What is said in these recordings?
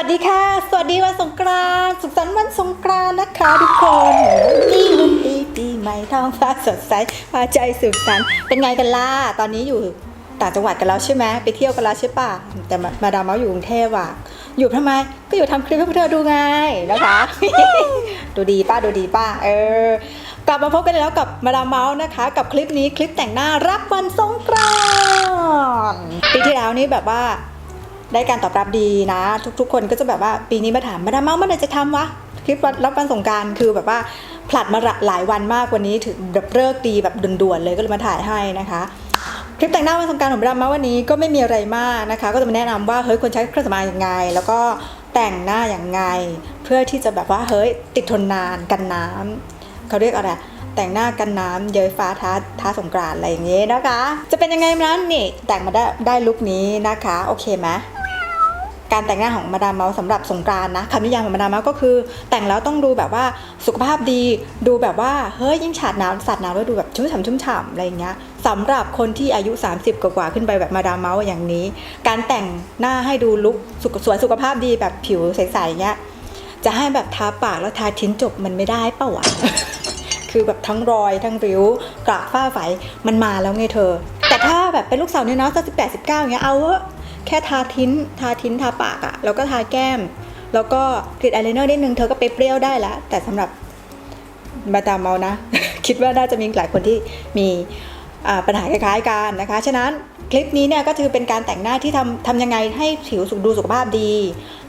วัสดีค่ะ สวัสดีวันสงกรานต์สุขสันต์วันสงกรานต์นะคะทุกคนนี่วันดีปีใหม่ท้องฟ้าสดใสพาใจสุขสันต์เป็นไงกันล่ะตอนนี้อยู่ต่างจังหวัดกันแล้วใช่ไหมไปเที่ยวกันแล้วใช่ปะแต่มาดามเมาส์อยู่กรุงเทพอะอยู่ทำไมก็อยู่ทำคลิปให้พวกเธอดูไงนะคะดูดีป้าดูดีป้าเออกลับมาพบกันแล้วกับมาดามเมาส์นะคะ กับคลิปนี้คลิปแต่งหน้ารับวันสงกรานต์ปีที่แล้วนี่แบบว่า ได้การตอบรับดีนะ ทุก ๆ คนก็จะแบบว่าปีนี้มาถามมาดามเมาส์เมื่อไหร่จะทำวะคลิปวันรับวันสงการคือแบบว่าผลัดมาหลายวันมากกว่านี้ถึงแบบเลิกดีแบบด่วนๆเลยก็เลยมาถ่ายให้นะคะคลิปแต่งหน้าวันสงการของมาดามเมาส์วันนี้ก็ไม่มีอะไรมากนะคะ ก็จะมาแนะนำว่าเฮ้ยควรใช้เครื่องสำอางยังไง แล้วก็แต่งหน้าอย่างไง เพื่อที่จะแบบว่าเฮ้ยติดทนนานกันน้ำเขาเรียกอะไรแต่งหน้ากันน้ำเย้ยฟ้าท้าท้าสงกรานอะไรอย่างเงี้ยนะคะ จะเป็นยังไงนั้นนี่แต่งมาได้ได้ลุคนี้นะคะ โอเคไหม การแต่งหน้าของมาดามเมาสำหรับสงกรานนะคำนิยามของมาดามเมาก็คือ แต่งแล้วต้องดูแบบว่าสุขภาพดีดูแบบว่าเฮ้ยยิ่งฉาดน้ำสัดน้ำแล้วดูแบบชุ่มฉ่ำชุ่มฉ่ำอะไรอย่างเงี้ยสำหรับคนที่อายุ 30 กว่าขึ้นไปแบบมาดามเมาอย่างนี้ การแต่งหน้าให้ดูลุคสวยสุขภาพดีแบบผิวใสๆเงี้ยจะให้แบบทาปากแล้วทาทิ้นจบมันไม่ได้เปล่าวะคือแบบทั้งรอยทั้งริ้วกระฝ้าไฝมันมาแล้วไงเธอ แต่ถ้าแบบเป็นลูกสาวเนี่ยเนาะสักสิบแปดสิบเก้าอย่างเงี้ยเอาเอะ แค่ทาทิ้นทาทิ้นทาปากอะแล้วก็ทาแก้ม แล้วก็กรีดอายไลเนอร์นิดนึงเธอก็ไปเปรี้ยวได้ล้วแต่สำหรับมาตามเมานะ คิดว่าน่าจะมีหลายคนที่มีปัญหาคล้ายๆกันนะคะ ฉะนั้นคลิปนี้เนี่ยก็คือเป็นการแต่งหน้าที่ทำทำยังไงให้ผิวสุขดูสุขภาพดี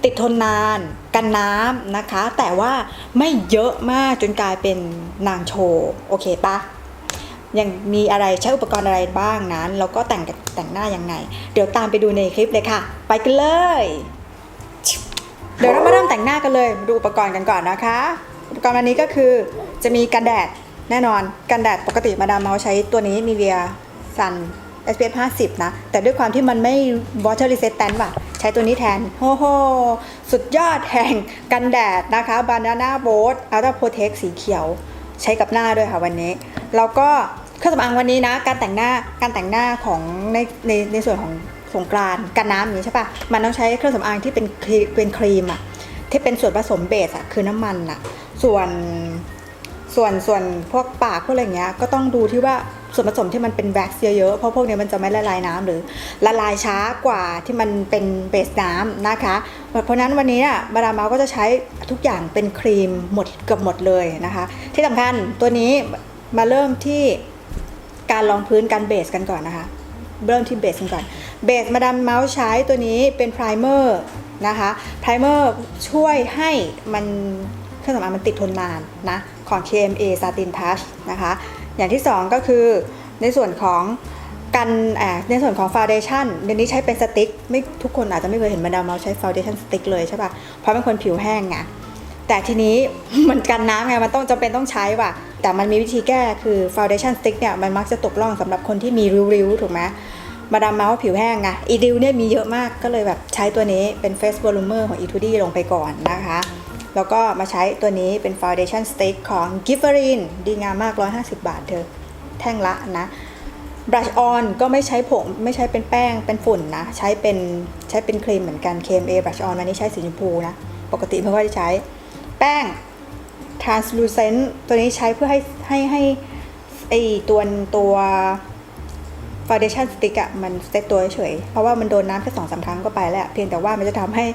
ติดทนนาน กันน้ำนะคะ แต่ว่าไม่เยอะมากจนกลายเป็นนางโชว์ โอเคปะ ยังมีอะไรใช้อุปกรณ์อะไรบ้างนั้น แล้วก็แต่งแต่งหน้ายังไง เดี๋ยวตามไปดูในคลิปเลยค่ะ ไปกันเลย เดี๋ยวเรามาเริ่มแต่งหน้ากันเลยดูอุปกรณ์กันก่อนนะคะ อุปกรณ์อันนี้ก็คือจะมีกันแดดแน่นอนกันแดดปกติมาดามเมาใช้ตัวนี้มีเวียซัน SPF 50 นะ แต่ด้วยความที่มันไม่ water resistant ว่ะ ใช้ตัวนี้แทนโอ้โห สุดยอดแห่งกันแดดนะคะ Banana Boat Ultra Protect สีเขียว ใช้กับหน้าด้วยค่ะวันนี้ แล้วก็เครื่องสำอางวันนี้นะ การแต่งหน้าการแต่งหน้าของในในในส่วนของสงกรานกันน้ำอย่างนี้ใช่ปะมันต้องใช้เครื่องสำอางที่เป็นครีเป็นครีมอะที่เป็นส่วนผสมเบสอะคือน้ำมันอะส่วนส่วนส่วนพวกปากพวกอะไรเงี้ยก็ต้องดูที่ว่า ส่วนผสมที่มันเป็นแว็กซ์เยอะๆ เพราะพวกนี้มันจะไม่ละลายน้ำหรือละลายช้ากว่าที่มันเป็นเบสน้ำนะคะ เพราะฉะนั้นวันนี้อะมาดามเมาก็จะใช้ทุกอย่างเป็นครีมหมดเกือบหมดเลยนะคะ ที่สำคัญตัวนี้มาเริ่มที่การรองพื้นการเบสกันก่อนนะคะ เริ่มที่เบสกันก่อน เบสมาดามเมาส์ใช้ตัวนี้เป็นไพรเมอร์นะคะไพรเมอร์ช่วยให้มันเครื่องสำอางมันติดทนนานนะของ KMA Satin Touch นะคะ อย่างที่สองก็คือในส่วนของกันในส่วนของฟาวเดชั่นเดี๋ยวนี้ใช้เป็นสติ๊กไม่ทุกคนอาจจะไม่เคยเห็นมาดามเมาใช้ฟาวเดชั่นสติ๊กเลยใช่ปะ่ะ เพราะเป็นคนผิวแห้งไงแต่ทีนี้มันกันน้ำไงมันต้องจำเป็นต้องใช้ว่ะ แต่มันมีวิธีแก้คือ foundation stick เนี่ยมันมักจะตกล่องสำหรับคนที่มีริ้วๆ ถูกไหมมาดามเมาส์ผิวแห้งไงอีริ้วเนี่ยมีเยอะมากก็เลยแบบใช้ตัวนี้เป็น face volumer ของ e t u d y ลงไปก่อนนะคะ แล้วก็มาใช้ตัวนี้เป็น foundation stick ของ g i f e r i n ดีงามมาก 150 บาทเธอ แท่งละนะ brush on ก็ไม่ใช้ผงไม่ใช้เป็นแป้งเป็นฝุ่นนะ ใช้เป็นใช้เป็นครีมเหมือนกัน KMA brush on วันนี้ใช้สีชมพูนะ ปกติเพื่อนก็จะใช้ แป้ง translucent ตัวนี้ใช้เพื่อให้ให้ให้ไอตัวตัว foundation stick อะมันเซตตัวเฉย เพราะว่ามันโดนน้ำแค่สองสาครั้งก็ไปแล้ว เพียงแต่ว่ามันจะทำให้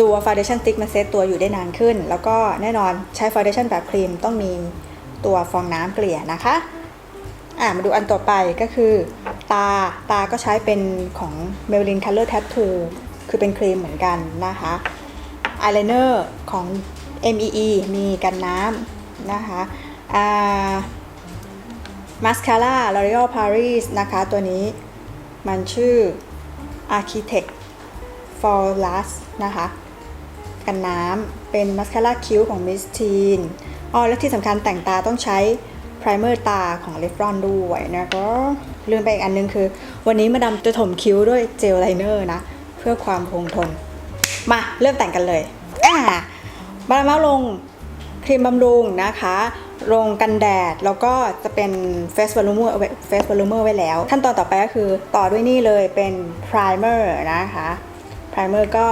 ตัว foundation stick มันเซตตัวอยู่ได้นานขึ้น แล้วก็แน่นอนใช้ foundation แบบครีมต้องมีตัวฟองน้ำเกลี่ยนะคะอะมาดูอันต่อไปก็คือตาตาก็ใช้เป็นของ Maybelline Color Tattoo คือเป็นครีมเหมือนกันนะคะอายไลเนอร์ของ MEE มีกันน้ำนะคะอ่ามาสคาร่า L'Oreal Paris นะคะ ตัวนี้มันชื่อ Architect for Last นะคะ กันน้ำ เป็นมาสคาร่าคิ้วของ Miss Teen อ๋อและที่สำคัญแต่งตาต้องใช้ไพรเมอร์ตาของเลฟรอนด้วยนะก็ลืมไปอีกอันนึงคือ วันนี้มาดามจะถมคิ้วด้วยเจลไลเนอร์นะ เพื่อความคงทน มาเริ่มแต่งกันเลยอ่ามาดามาลงครีมบำรุงนะคะลงกันแดด แล้วก็จะเป็นเฟส v อลูเมอร์เฟส v อลูเมอร์ไว้แล้ว ขั้นตอนต่อไปก็คือต่อด้วยนี่เลยเป็นไพรเมอร์นะคะไพรเมอร์ก็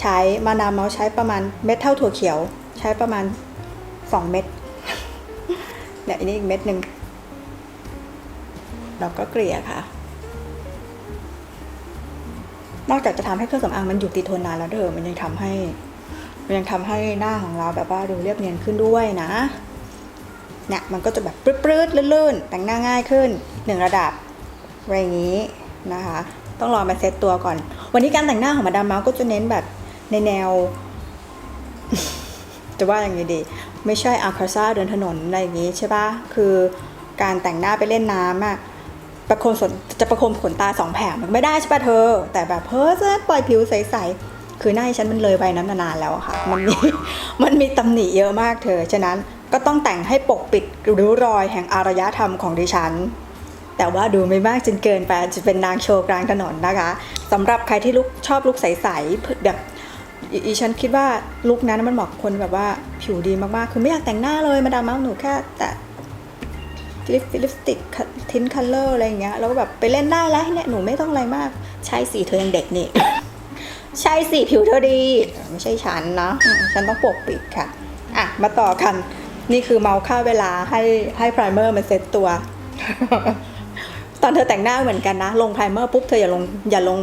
ใช้มาดามเมาส์ใช้ประมาณเม็ดเท่าถั่วเขียว ใช้ประมาณสองเม็ดเนี่ยอันนี้อีกเม็ดหนึ่งเราก็เกลี่ยค่ะ นอกจากจะทำให้เครื่องสำอางมันอยู่ติดทนนานแล้วเด้อมันยังทำให้ มันยังทำให้หน้าของเราแบบว่าดูเรียบเนียนขึ้นด้วยนะเนี่ยมันก็จะแบบปรื้ดๆลื่นๆแต่งหน้าง่ายขึ้นหนึ่งระดับอะไรอย่างนี้นะคะ ต้องรอมาเซตตัวก่อน วันนี้การแต่งหน้าของมาดามเมาส์ก็จะเน้นแบบ ในแนว จะว่าอย่างนี้ดี ไม่ใช่อาคาซ่าเดินถนนอะไรอย่างนี้ใช่ปะคือการแต่งหน้าไปเล่นน้ำอะประโคมขนจะประโคมขนตาสองแผงมันไม่ได้ใช่ปะเธอ แต่แบบเพ้อจะปล่อยผิวใสๆคือหน้าฉันมันเลยไปนั้นนานๆแล้วค่ะ มันมีมันมีตำหนิเยอะมากเธอ ฉะนั้นก็ต้องแต่งให้ปกปิดริ้วรอยแห่งอารยธรรมของดิฉัน แต่ว่าดูไม่มากจนเกินไปจจะเป็นนางโชว์กลางถนนนะคะสำหรับใครที่ลุกชอบลุกใสๆแบบ อีฉันคิดว่าลุกนั้นมันเหมาะคนแบบว่าผิวดีมากๆ คือไม่อยากแต่งหน้าเลยมาดามเมาหนูแค่แต่ลิปลิปสติกทินคัลเลอร์อะไรอย่างเงี้ยแล้วก็แบบไปเล่นได้แล้วเนี่ยหนูไม่ต้องอะไรมาก ใช่สีเธอยังเด็กนี่ ใช่สิผิวเธอดี ไม่ใช่ฉันนะฉันต้องปกปิดค่ะ อะ มาต่อกัน นี่คือเมาค่าเวลาให้ให้ไพรเมอร์มันเซ็ตตัว ตอนเธอแต่งหน้าเหมือนกันนะ ลงไพรเมอร์ปุ๊บเธออย่าลงอย่าลง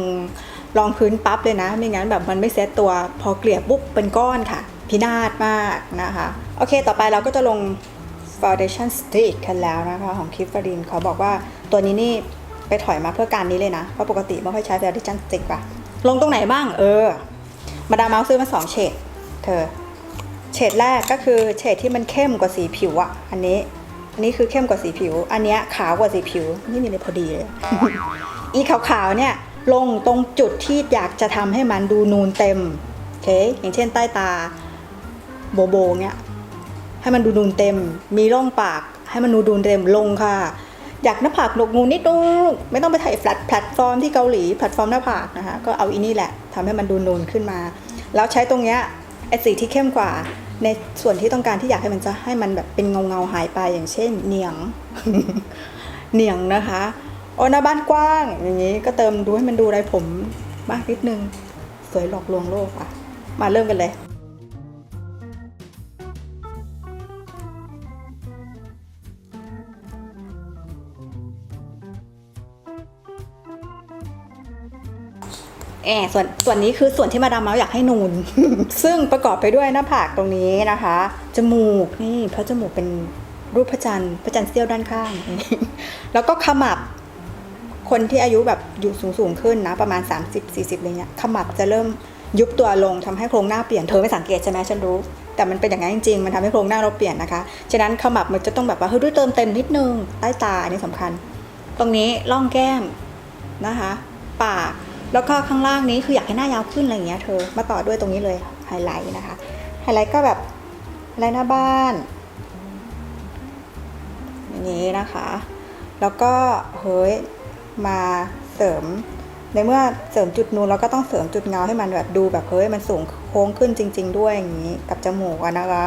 รองพื้นปั๊บเลยนะ ไม่งั้นแบบมันไม่เซ็ตตัว พอเกลี่ยปุ๊บเป็นก้อนค่ะ พินาศมากนะคะ โอเค ต่อไปเราก็จะลง foundation stick กันแล้วนะคะของคิฟฟารินเขาบอกว่าตัวนี้นี่ไปถอยมาเพื่อการนี้เลยนะ เพราะปกติไม่ค่อยใช้ foundation stick ป่ะ ลงตรงไหนบ้าง เออ มาดามเมาส์ซื้อมาสองเฉด เธอ เฉดแรกก็คือเฉดที่มันเข้มกว่าสีผิวอะอันนี้ อันนี้คือเข้มกว่าสีผิว อันนี้ขาวกว่าสีผิว นี่มีเลยพอดีเลย อีขาวๆเนี่ย ลงตรงจุดที่อยากจะทำให้มันดูนูนเต็มโอเคอย่างเช่นใต้ตาโบโบเนี่ยให้มันดูนูนเต็ม มีร่องปาก ให้มันดูนูนเต็มลงค่ะ อยากหน้าผากหนกนูนนิดนึงไม่ต้องไปถ่ายแฟลตแพลตฟอร์มที่เกาหลีแพลตฟอร์มหน้าผากนะคะก็เอาอีนี่แหละทำให้มันดูนูนขึ้นมา แล้วใช้ตรงเนี้ยไอสีที่เข้มกว่าในส่วนที่ต้องการที่อยากให้มันจะให้มันแบบเป็นเงาเงาหายไปอย่างเช่น เหนียง เหนียงนะคะ โอหน้าบ้านกว้าง อย่างนี้ก็เติมดูให้มันดูไรผมมากนิดนึง สวยหลอกลวงโลกอะ มาเริ่มกันเลยแอบส่วนส่วนนี้คือส่วนที่มาดามเมาส์อยากให้นูน ซึ่งประกอบไปด้วยหน้าผากตรงนี้นะคะ จมูกนี่เพราะจมูกเป็นรูปพระจันทร์พระจันทร์เสี้ยวด้านข้าง แล้วก็ขมับ คนที่อายุแบบอยู่สูงสูงขึ้นนะประมาณ 30-40อะไรเงี้ยขมับจะเริ่มยุบตัวลงทำให้โครงหน้าเปลี่ยนเธอไม่สังเกตใช่ไหมฉันรู้ แต่มันเป็นอย่างนั้นจริงๆ มันทำให้โครงหน้าเราเปลี่ยนนะคะ ฉะนั้นขมับมันจะต้องแบบว่าเฮ้ยด้วยเติมเต็มนิดนึงใต้ตาอันนี้สำคัญ ตรงนี้ร่องแก้มนะคะ ปากแล้วก็ข้างล่างนี้คืออยากให้หน้ายาวขึ้นอะไรเงี้ยเธอมาต่อด้วยตรงนี้เลยไฮไลท์นะคะไฮไลท์ก็แบบไฮไลท์หน้าบ้านอย่างนี้นะคะ แล้วก็เฮ้ย มาเสริม ในเมื่อเสริมจุดนูนเราก็ต้องเสริมจุดเงาให้มันแบบดูแบบเฮ้ยมันสูงโค้งขึ้นจริง ๆ ด้วยอย่างนี้กับจมูกอะนะคะ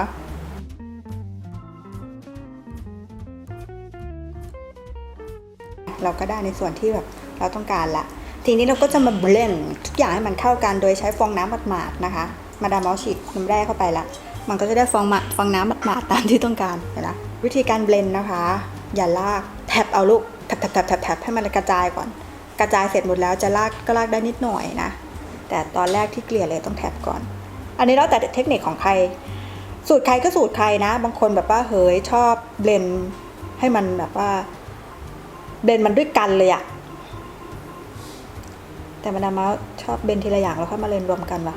เราก็ได้ในส่วนที่แบบเราต้องการละ ทีนี้เราก็จะมาเบลนทุกอย่างให้มันเข้ากันโดยใช้ฟองน้ำหมาดๆนะคะ มาดามเมาส์ฉีดน้ำแร่เข้าไปละ มันก็จะได้ฟองหมาฟองน้ำหมาดๆตามที่ต้องการเห็นไหมวิธีการเบลนนะคะ อย่าลากแทบเอาลูก แท็บแท็บแท็บแท็บให้มันกระจายก่อน กระจายเสร็จหมดแล้วจะลากก็ลากได้นิดหน่อยนะ แต่ตอนแรกที่เกลี่ยเลยต้องแท็บก่อน อันนี้แล้วแต่เทคนิคของใคร สูตรใครก็สูตรใครนะ บางคนแบบว่าเฮ้ยชอบเบลนให้มันแบบว่าเบลนมันด้วยกันเลยอะแต่มาดามเมาชอบเบนทีละอย่างแล้วค่อยมาเล่นรวมกันว่ะ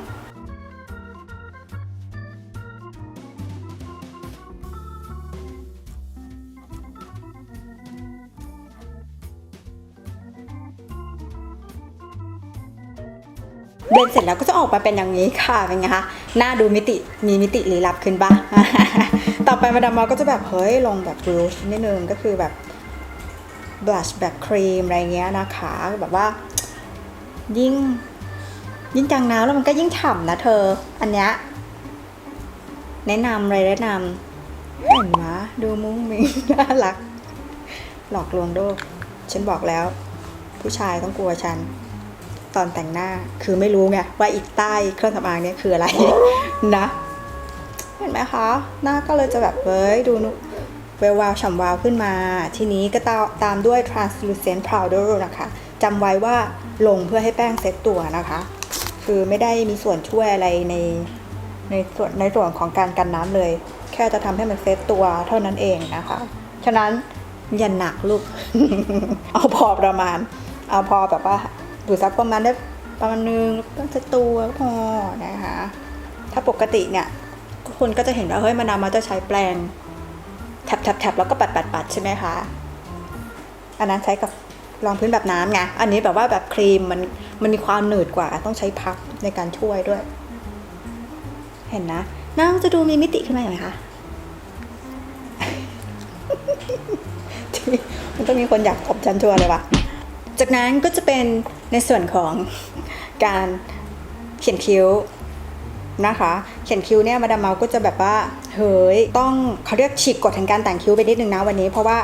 นเสร็จแล้วก็จะออกมาเป็นอย่างนี้ค่ะเป็นไงคะหน้าดูมิติมีมิติลี้ลับขึ้นบ้างต่อไปมาดามเมาส์ก็จะแบบเฮ้ยลงแบบบลูชนิดนึงก็คือแบบบลัชแบบครีมอะไรเงี้ยนะคะแบบว่า ยิ่ง ยิ่งกลางน้ำแล้วมันก็ยิ่งฉ่ำนะเธอ อันเนี้ยแนะนำเลยแนะนำเห็นไหมดูมุ้งมิ้งน่ารัก หลอกลวงโลกฉันบอกแล้ว ผู้ชายต้องกลัวฉัน ตอนแต่งหน้าคือไม่รู้ไงว่าอีกใต้เครื่องสำอางเนี่ยคืออะไรนะ เห็นไหมคะ หน้าก็เลยจะแบบเว้ยดูนุเวลวาวฉ่ำวาวขึ้นมา ทีนี้ก็ตาตามด้วย translucent powder นะคะจำไว้ว่าลงเพื่อให้แป้งเซ็ตตัวนะคะ คือไม่ได้มีส่วนช่วยอะไรในในส่วนในส่วนของการกันน้ำเลย แค่จะทำให้มันเซ็ตตัวเท่านั้นเองนะคะ ฉะนั้นอย่าหนักลูก เอาพอประมาณ เอาพอแบบว่า ดูซักประมาณได้ประมาณนึงต้องเซ็ตตัวก็พอนะคะ ถ้าปกติเนี่ยคนก็จะเห็นว่าเฮ้ยมานาวมาจะใช้แปรงแทบแทบแทบแล้วก็ปัดปัดปัดใช่ไหมคะ อันนั้นใช้กับรองพื้นแบบน้ำไง อันนี้แบบว่าแบบครีมมันมันมีความหนืดกว่า ต้องใช้พักในการช่วยด้วย เห็นนะน้าจะดูมีมิติขึ้นมาหน่อยคะมันต้องมีคนอยากตบฉันชัวร์เลยวะจากนั้นก็จะเป็น ในส่วนของการเขียนคิ้วนะคะ เขียนคิ้วเนี่ยมาดามเมาก็จะแบบว่าเฮ้ยต้องเขาเรียกฉีกกฎแห่งการแต่งคิ้วไปนิดนึงนะวันนี้ เพราะว่า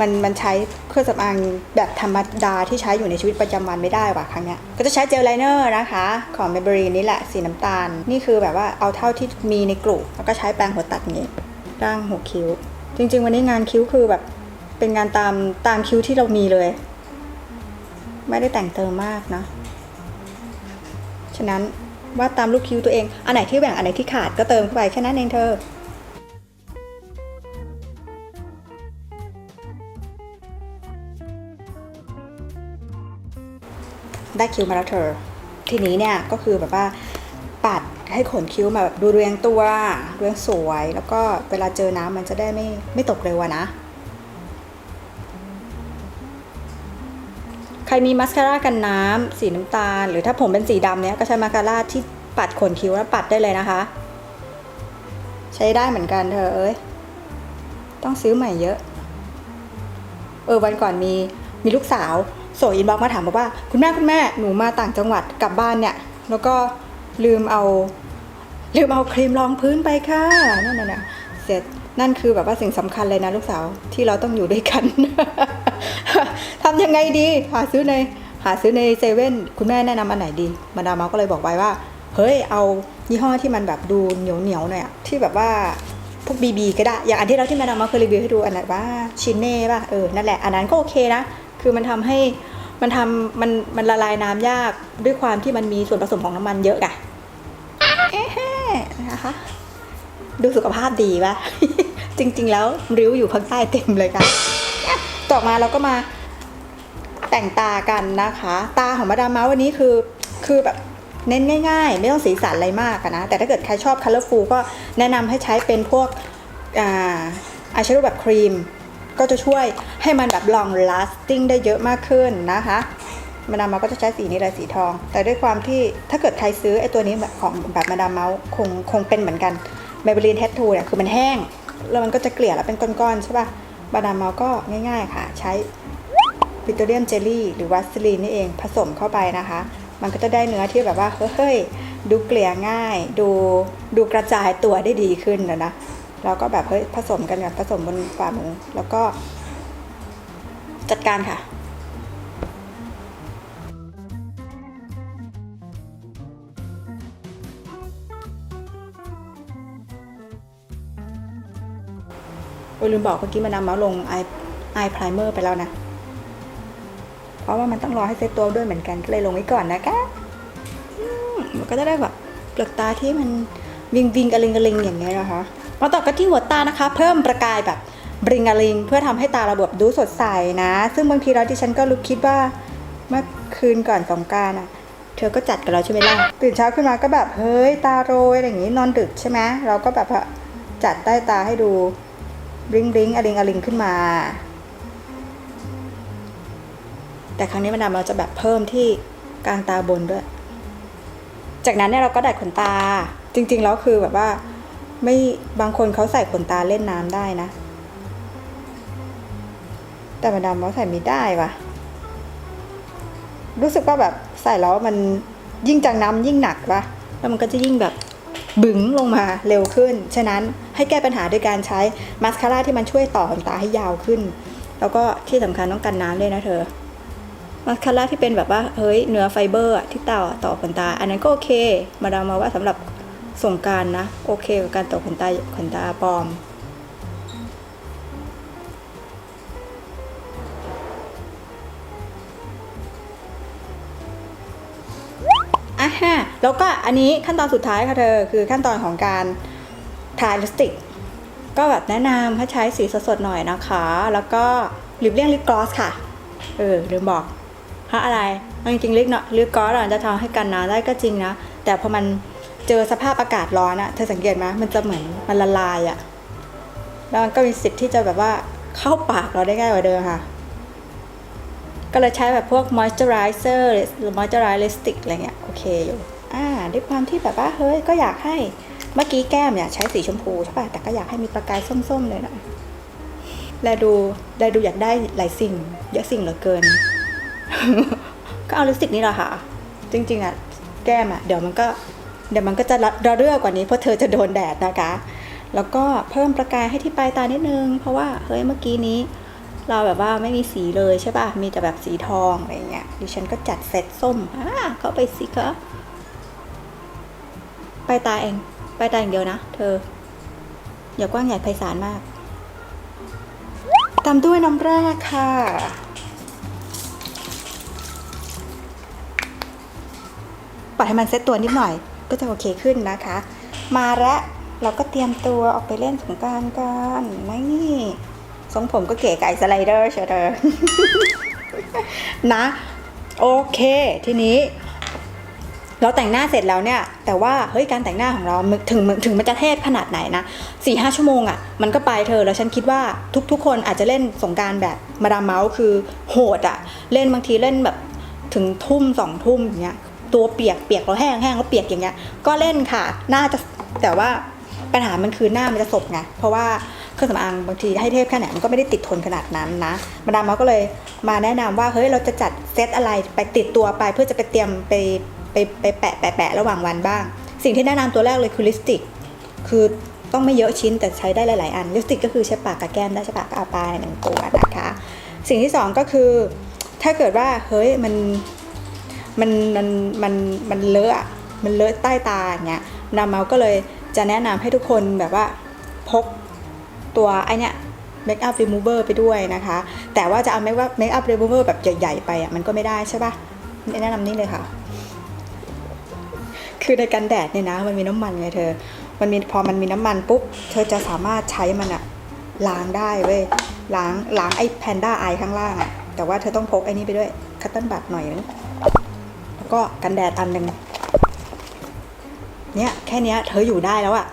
มันมันใช้เครื่องสำอางแบบธรรมดาที่ใช้อยู่ในชีวิตประจำวันไม่ได้ว่ะครั้งเนี้ยก็จะใช้เจลไลเนอร์นะคะ ของ Maybelline นี่แหละสีน้ำตาล นี่คือแบบว่าเอาเท่าที่มีในกลุ่มแล้วก็ใช้แปรงหัวตัดนี้ร่างหัวคิ้ว จริง ๆ วันนี้งานคิ้วคือแบบเป็นงานตามตามคิ้วที่เรามีเลย ไม่ได้แต่งเติมมากนะ ฉะนั้นวาดตามลูกคิ้วตัวเอง อันไหนที่แบ่งอันไหนที่ขาดก็เติมเข้าไปแค่นั้นเองเธอได้คิ้วมาแล้วเธอ ทีนี้เนี่ยก็คือแบบว่าปัดให้ขนคิ้วมาแบบดูเรียงตัว เรียงสวย แล้วก็เวลาเจอน้ำมันจะได้ไม่ไม่ตกเร็วนะ มีมัสคาร่ากันน้ำสีน้ำตาล หรือถ้าผมเป็นสีดำเนี้ยก็ใช้มัสคาร่าที่ปัดขนคิ้วแล้วปัดได้เลยนะคะ ใช้ได้เหมือนกันเธอเอ้ยต้องซื้อใหม่เยอะ เออวันก่อนมีมีลูกสาวส่งอินบ็อกมาถามบอกว่า คุณแม่คุณแม่หนูมาต่างจังหวัดกลับบ้านเนี่ย แล้วก็ลืมเอา ลืมเอาครีมรองพื้นไปค่ะนั่นน่ะนะเสร็จนั่นคือแบบว่าสิ่งสำคัญเลยนะลูกสาวที่เราต้องอยู่ด้วยกัน ทำยังไงดี หาซื้อในหาซื้อในเซเว่นคุณแม่แนะนำอันไหนดี มาดามเมาก็เลยบอกไว้ว่า เฮ้ย เอายี่ห้อที่มันแบบดูเหนียวเหนียวหน่อยที่แบบว่าพวกบีบีก็ได้ อย่างอันที่เราที่มาดามเมาเคยรีวิวให้ดูอันไหนว่าชินเน่ป่ะ เออ นั่นแหละ อันนั้นก็โอเคนะ คือมันทำให้มันทำมันมันละลายน้ำยากด้วยความที่มันมีส่วนผสมของน้ำมันเยอะกะเอ๊ะนะคะดูสุขภาพดีป่ะ จริง ๆ แล้วริ้วอยู่ข้างใต้เต็มเลยค่ะ ต่อมาเราก็มาแต่งตากันนะคะ ตาของมาดามมาวันนี้คือคือแบบเน้นง่ายๆ ไม่ต้องสีสันอะไรมากนะ แต่ถ้าเกิดใครชอบ colorful ก็แนะนำให้ใช้เป็นพวกอาอายแชโดว์แบบครีม ก็จะช่วยให้มันแบบ long lasting ได้เยอะมากขึ้นนะคะมาดามเมาส์ก็จะใช้สีนี้เลยสีทอง แต่ด้วยความที่ถ้าเกิดใครซื้อไอ้ตัวนี้แบบของแบบมาดามเมาส์คงคงเป็นเหมือนกัน Maybelline Tattoo เนี่ยคือมันแห้ง แล้วมันก็จะเกลี่ยแล้วเป็นก้อนๆใช่ป่ะ บานามเมาก็ง่ายๆค่ะ ใช้วิตเตอเรียมเจลลี่หรือวัสลีนนี่เองผสมเข้าไปนะคะ มันก็จะได้เนื้อที่แบบว่าเฮ้ยดูเกลี่ยง่าย ดูดูกระจายตัวได้ดีขึ้นนะนะแล้วก็แบบเฮ้ยผสมกันแบบผสมบนฝ่ามือแล้วก็จัดการค่ะ ยลืมบอกเมื่อกี้มานำเมาส์ลงไอไอพรายเมอร์ไปแล้วนะ เพราะว่ามันต้องรอให้เซตตัวด้วยเหมือนกันก็เลยลงไว้ก่อนนะคะมันก็จะได้แบบเปลือกตาที่มันวิงวิงกระลิงกระลิงอย่างเงี้ยนะคะมาต่อกันที่หัวตานะคะ เพิ่มประกายแบบบริงกระลิง เพื่อทำให้ตาเราแบบดูสดใสนะ ซึ่งบางทีเราที่ฉันก็รู้คิดว่าเมื่อคืนก่อนสงการอะเธอก็จัดกับเราใช่ไหมล่ะ ตื่นเช้าขึ้นมาก็แบบเฮ้ยตาโรยอะไรอย่างงี้นอนดึกใช่ไหมเราก็แบบจัดใต้ตาให้ดู บริงบริงอลิงอลิงขึ้นมา แต่ครั้งนี้มันดำเราจะแบบเพิ่มที่กลางตาบนด้วย จากนั้นเนี่ยเราก็ดัดขนตา จริงๆแล้วคือแบบว่าไม่บางคนเขาใส่ขนตาเล่นน้ำได้นะ แต่มาดามเราใส่ไม่ได้ว่ะ รู้สึกว่าแบบใส่แล้วมันยิ่งจังน้ำยิ่งหนักวะแล้วมันก็จะยิ่งแบบ บึ้งลงมาเร็วขึ้น ฉะนั้นให้แก้ปัญหาโดยการใช้มาสคาร่าที่มันช่วยต่อขนตาให้ยาวขึ้น แล้วก็ที่สำคัญต้องกันน้ำด้วยนะเธอมาสคาร่าที่เป็นแบบว่าเฮ้ยเนื้อไฟเบอร์ที่ต่อต่อขนตา อันนั้นก็โอเค มาดามมาว่าสำหรับส่งการนะ โอเคกับการต่อขนตาขนตาปลอม ฮะแล้วก็อันนี้ขั้นตอนสุดท้ายค่ะเธอ คือขั้นตอนของการทาลิปสติก ก็แบบแนะนำให้ใช้สีสดๆหน่อยนะคะ แล้วก็ลิปเลี่ยงลิปกลอสค่ะ เออลืมบอกเพราะอะไรจริงๆลิปเนาะลิปกลอสอะจะทำให้กันน้ำได้ก็จริงนะ แต่พอมันเจอสภาพอากาศร้อนอะเธอสังเกตไหมมันจะเหมือนมันละลายอะแล้วมันก็มีสิทธิ์ที่จะแบบว่าเข้าปากเราได้ง่ายกว่าเดิมค่ะ ก็เลยใช้แบบพวก moisturizer หรือ moisturizer lipstick อะไรเงี้ยโอเคอยู่อ่าด้วยความที่แบบว่าเฮ้ยก็อยากให้เมื่อกี้แก้มเนี่ยใช้สีชมพูใช่ป่ะแต่ก็อยากให้มีประกายส้มๆเลยหน่อยแลดูแลดูอยากได้หลายสิ่งเยอะสิ่งเหลือเกิน ก็เอาลิปสติกนี่แหละค่ะ จริง ๆอะแก้มอะเดี๋ยวมันก็เดี๋ยวมันก็จะระเรื่อกว่านี้เพราะเธอจะโดนแดดนะคะ แล้วก็เพิ่มประกายให้ที่ปลายตานิดนึง เพราะว่าเฮ้ยเมื่อกี้นี้ เราแบบว่าไม่มีสีเลยใช่ป่ะ มีแต่แบบสีทองอะไรเงี้ย ดิฉันก็จัดเซตส้มอ่าเข้าไปสิคะปลายตาเองปลายตาอย่างเดียวนะ เธอ อย่ากว้างใหญ่ไพศาลมาก ตามด้วยน้ำแรกค่ะปล่อยให้มันเซตตัวนิดหน่อย ก็จะโอเคขึ้นนะคะ มาแล้วเราก็เตรียมตัวออกไปเล่นสงการกันนี่ ทรงผมก็เก๋ไก่สไลเดอร์เชียวเธอนะ โอเค ทีนี้เราแต่งหน้าเสร็จแล้วเนี่ย แต่ว่าเฮ้ยการแต่งหน้าของเราถึงถึงมันจะเทพขนาดไหนนะสี่ห้าชั่วโมงอะ่ะมันก็ไปเธอแล้วฉันคิดว่าทุก ๆ คนอาจจะเล่นสงการแบบมาดามเมาส์คือโหดอะ่ะ เล่นบางทีเล่นแบบถึงทุ่มสองทุ่มอย่างเงี้ยตัวเปียกเปียกแล้วแห้งแห้งแล้วเปียกอย่างเงี้ยก็เล่นค่ะหน่าจะแต่ว่าปัญหามันคือหน้ามันจะสบไงเพราะว่า เครื่องสำอางบางทีให้เทพแค่ไหนมันก็ไม่ได้ติดทนขนาดนั้นนะมาดามเมาก็เลยมาแนะนำว่าเฮ้ยเราจะจัดเซตอะไรไปติดตัวไปเพื่อจะไปเตรียมไปไปไปแปะแปะแปะระหว่างวันบ้าง สิ่งที่แนะนำตัวแรกเลยคือลิปสติก คือต้องไม่เยอะชิ้นแต่ใช้ได้หลาย ๆ อันลิปสติกก็คือใช้ปากกับแก้มได้ใช้ปากก็เอาไปหนึ่งตัวนะคะสิ่งที่สองก็คือ ถ้าเกิดว่าเฮ้ยมันมันมันมันมันเลอะมันเลอะใต้ตาอย่างเงี้ยนาเมาก็เลยจะแนะนำให้ทุกคนแบบว่าพก ตัวไอเนี้ยเมคอัพรีมูเวอร์ไปด้วยนะคะ แต่ว่าจะเอาเมคอัพเมคอัพรีมูเวอร์แบบใหญ่ ๆ ไปอะมันก็ไม่ได้ใช่ปะแนะนำนี่เลยค่ะ คือในกันแดดเนี่ยนะ มันมีน้ำมันไงเธอ มันมีพอมันมีน้ำมันปุ๊บ เธอจะสามารถใช้มันอะล้างได้เว้ย ล้างล้างไอ้แพนด้าไอข้างล่างอะแต่ว่าเธอต้องพกไอ้นี่ไปด้วยคัตเติ้ลบัตหน่อยนึงแล้วก็กันแดดอันหนึ่งเนี่ยแค่เนี้ยเธออยู่ได้แล้วอะ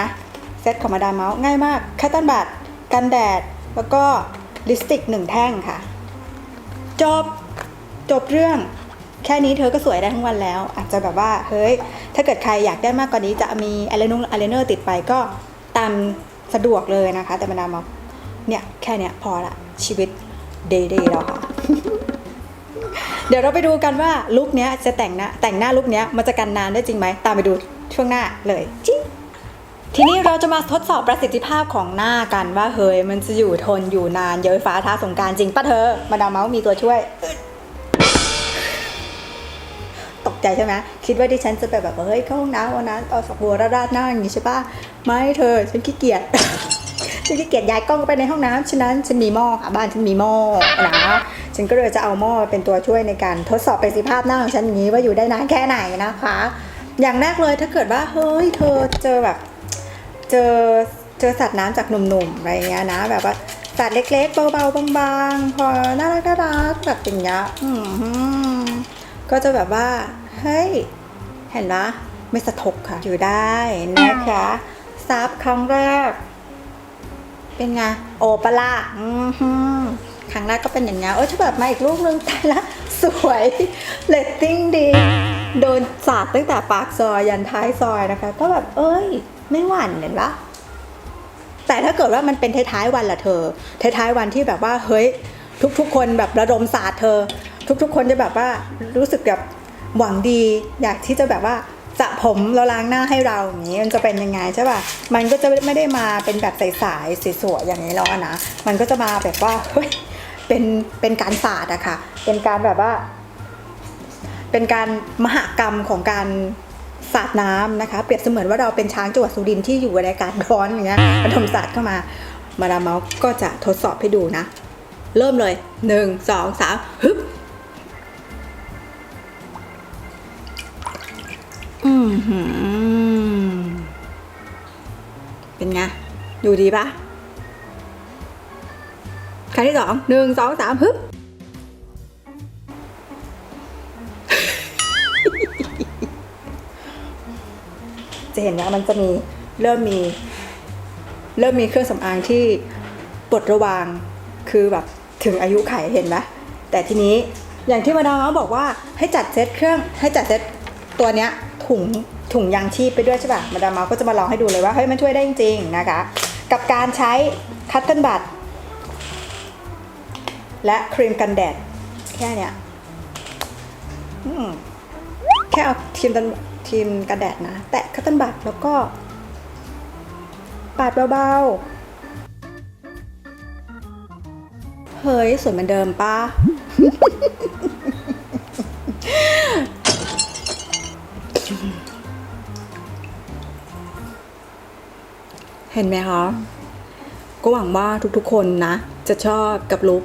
นะ ซตของมาดามเมาส์ง่ายมากแคตติ้ลบัตกันแดด แล้วก็ลิปสติกหนึ่งแท่งค่ะ จบ จบเรื่องแค่นี้เธอก็สวยได้ทั้งวันแล้ว อาจจะแบบว่า เฮ้ย ถ้าเกิดใครอยากได้มากกว่านี้จะมีอ y ล i น e r อ y ล i เนอร์ติดไปก็ตามสะดวกเลยนะคะ แต่มาดามบอกเนี่ย แค่เนี้ยพอละชีวิตเดย์ๆแล้วค่ะเดี๋ยวเราไปดูกันว่าลุคเนี้ยจะแต่งหน้าแต่งหน้าลุคเนี้ยมันจะกันนานได้จริงไหม ตามไปดูช่วงหน้าเลยจิ ทีนี้เราจะมาทดสอบประสิทธิภาพของหน้ากันว่าเฮ้ยมันจะอยู่ทนอยู่นานเย้ยฟ้าท้าสงการจริงปะเธอ มาดามเมาส์มีตัวช่วย ตกใจใช่ไหมคิดว่าดิฉันจะไปแบบว่าเฮ้ยเข้าห้องน้ำวันนั้นเอาฝักบัวราดหน้าอย่างงี้ใช่ปะไม่เธอ ฉันขี้เกียจฉันขี้เกียจย้ายกล้องไปในห้องน้ำฉะนั้นฉันมีหม้อค่ะบ้านฉันมีหม้อนะฉันก็เลยจะเอาหม้อเป็นตัวช่วยในการทดสอบประสิทธิภาพหน้าของฉันอย่างนี้ว่าอยู่ได้นานแค่ไหนนะคะ อย่างแรกเลยถ้าเกิดว่าเฮ้ยเธอเจอแบบ เจอเจอสัตว์น้ำจากหนุ่มๆอะไรเงี้ยนะ แบบว่าสัตว์เล็ก ๆ เบาๆบางๆ พอน่ารักน่ารักแบบอย่างเงี้ยอืมก็จะแบบว่าเฮ้ยเห็นนะไม่สะทกค่ะ อยู่ได้นะคะซับครั้งแรก เป็นไงโอปละอือหือครั้งแรกก็เป็นอย่างเงี้ยเออถ้าแบบมาอีกลูกนึงตายละสวยเลตติ้งดี โดนสาดตั้งแต่ปากซอยยันท้ายซอยนะคะ ก็แบบเอ้ย ไม่หวั่นเห็นปะแต่ถ้าเกิดว่ามันเป็นท้ายๆวันล่ะเธอ ท้ายๆวันที่แบบว่าเฮ้ยทุกๆ คนแบบระดมศาสตร์เธอ ทุก ๆ คนจะแบบว่ารู้สึกแบบหวังดี อยากที่จะแบบว่าสระผมแล้วล้างหน้าให้เราอย่างนี้มันจะเป็นยังไงใช่ป่ะ มันก็จะไม่ได้มาเป็นแบบใสๆสวยๆอย่างนี้แล้วอะนะ มันก็จะมาแบบว่าเฮ้ยเป็นเป็นการศาสตร์อะค่ะ เป็นการแบบว่า เป็นการมหากรรมของการ สาดน้ำนะคะ เปรียบเสมือนว่าเราเป็นช้างจังหวัดสุรินทร์ที่อยู่ในอากาศร้อนอย่างเงี้ยระดมศาสตร์เข้ามามาดามเมาส์ก็จะทดสอบให้ดูนะ เริ่มเลยหนึ่งสองสามฮึบอืมหืมเป็นไงดูดีปะครั้งที่สองหนึ่งสองสามฮึบ จะเห็นว่ามันจะมีเริ่มมี เริ่มมีเครื่องสำอางที่ปลดระวางคือแบบถึงอายุไขเห็นไหมแต่ทีนี้อย่างที่มาดามเขาบอกว่าให้จัดเซตเครื่องให้จัดเซตตัวเนี้ยถุงถุงยางชีพไปด้วยใช่ป่ะมาดามเมาก็จะมาลองให้ดูเลยว่าเฮ้ยมันช่วยได้จริงๆนะคะ กับการใช้คัตเติลบัตและครีมกันแดดแค่เนี้ยแค่เอาทีมกัน ทีมกันแดดนะ แตะคัตเติลบัตแล้วก็ ปาดเบาๆ เฮ้ยสวยเหมือนเดิมป้าเห็นไหมคะ ก็หวังว่าทุกๆคนนะ จะชอบกับลุค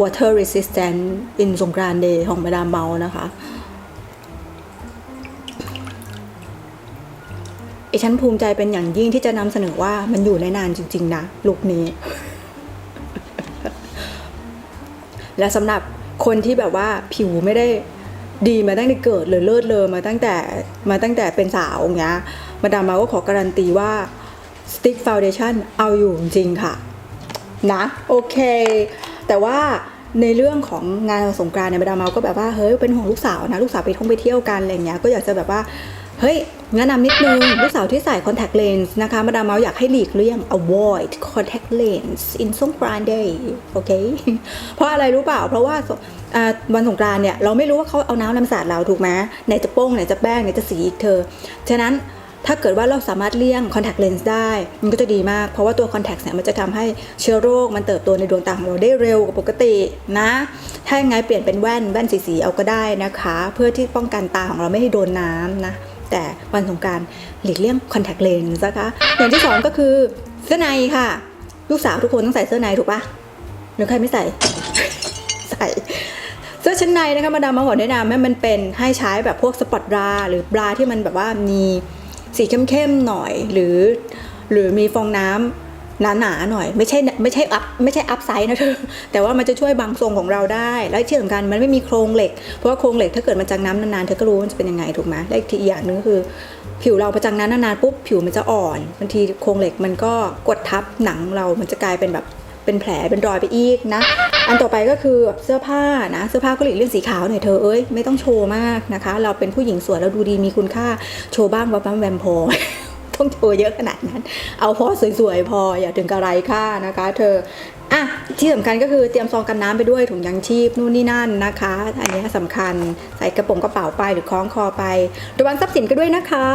water resistant in สงกรานเดย์ของมาดามเมานะคะ ไอฉันภูมิใจเป็นอย่างยิ่งที่จะนำเสนอว่ามันอยู่ได้นานจริง ๆ นะลุกนี้ และสำหรับคนที่แบบว่าผิวไม่ได้ดีมาตั้งแต่เกิดหรือเลิศเลอมาตั้งแต่มาตั้งแต่เป็นสาวอย่างเงี้ยมาดามมาก็ขอการันตีว่า Stick Foundation เอาอยู่จริงๆค่ะ นะโอเค แต่ว่าในเรื่องของงานสงกรานต์เนี่ยมาดามเมาก็แบบว่าเฮ้ยเป็นห่วงลูกสาวนะ ลูกสาวไปท่องไปเที่ยวกันอะไรเงี้ยก็อยากจะแบบว่า เฮ้ย แนะนำนิดนึง ลูกสาวที่ใส่ contact lens นะคะ มาดามเมาอยากให้หลีกเลี่ยง avoid contact lens in สงกรานต์ day โอเค เพราะอะไรรู้เปล่า เพราะว่าวันสงกรานต์เนี่ย เราไม่รู้ว่าเขาเอาน้ำลำสาดเราถูกไหมไหนจะโป้ง ไหนจะแป้ง ไหนจะสีอีกเธอ ฉะนั้นถ้าเกิดว่าเราสามารถเลี่ยง contact lens ได้ มันก็จะดีมาก เพราะว่าตัว contact เนี่ยมันจะทำให้เชื้อโรคมันเติบโตในดวงตาของเราได้เร็วกว่าปกตินะ ถ้ายังไงเปลี่ยนเป็นแว่นแว่นสีๆเอาก็ได้นะคะ เพื่อที่ป้องกันตาของเราไม่ให้โดนน้ำนะ แต่วันสงการหลีกเลี่ยงคอนแทคเลนส์นะคะอย่างที่สองก็คือเสื้อในค่ะ ลูกสาวทุกคนต้องใส่เสื้อในถูกปะหรือใครไม่ใส่ ใส่เสื้อชั้นในนะคะมาดามมาขอแนะนำให้มันเป็นให้ใช้แบบพวกสปอตบราหรือบราที่มันแบบว่ามีสีเข้มๆหน่อยหรือ หรือมีฟองน้ำ หนาๆหน่อยไม่ใช่ไม่ใช่อัพไม่ใช่อัพไซส์นะเธอแต่ว่ามันจะช่วยบังทรงของเราได้ และที่สำคัญมันไม่มีโครงเหล็ก เพราะว่าโครงเหล็กถ้าเกิดมันจังน้ำนานๆเธอก็รู้มันจะเป็นยังไงถูกไหมและอีกทีอีกอย่างหนึ่งก็คือ ผิวเราประจังน้ำนานๆปุ๊บผิวมันจะอ่อนบางทีโครงเหล็กมันก็กดทับหนังเรามันจะกลายเป็นแบบเป็นแผลเป็นรอยไปอีกนะ อันต่อไปก็คือเสื้อผ้านะ เสื้อผ้าก็หลีกเลี่ยงสีขาวหน่อยเธอเอ้ยไม่ต้องโชว์มากนะคะ เราเป็นผู้หญิงสวยแล้วดูดีมีคุณค่าโชว์บ้างว่าบ้างแวมพอ ต้องโชว์เยอะขนาดนั้น เอาพอสวยๆพออย่าถึงกระไรค่านะคะ เธออะที่สำคัญก็คือเตรียมซองกันน้ำไปด้วยถุงยางชีพนู่นนี่นั่นนะคะ อันนี้สำคัญใส่กระโปรงกระเป๋าไปหรือคล้องคอไป ระวังทรัพย์สินก็ด้วยนะคะ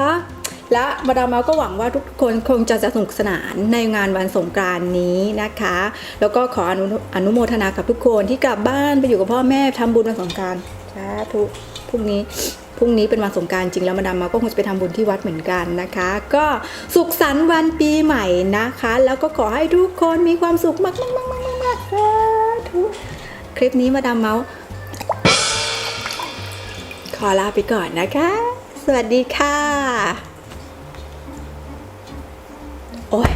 และมาดามเมาก็หวังว่าทุกคนคงจะสนุกสนานในงานวันสงกรานนี้นะคะ แล้วก็ขออนุอนุโมทนากับทุกคนที่กลับบ้านไปอยู่กับพ่อแม่ทำบุญวันสงกรารสาธุพรุ่งนี้ พรุ่งนี้เป็นวันสงการจริงแล้วมาดามมาก็คงจะไปทำบุญที่วัดเหมือนกันนะคะ ก็สุขสันต์วันปีใหม่นะคะ แล้วก็ขอให้ทุกคนมีความสุขมากๆๆๆๆๆสาธุคลิปนี้มาดามเมาขอลาไปก่อนนะคะ สวัสดีค่ะ โอ้ย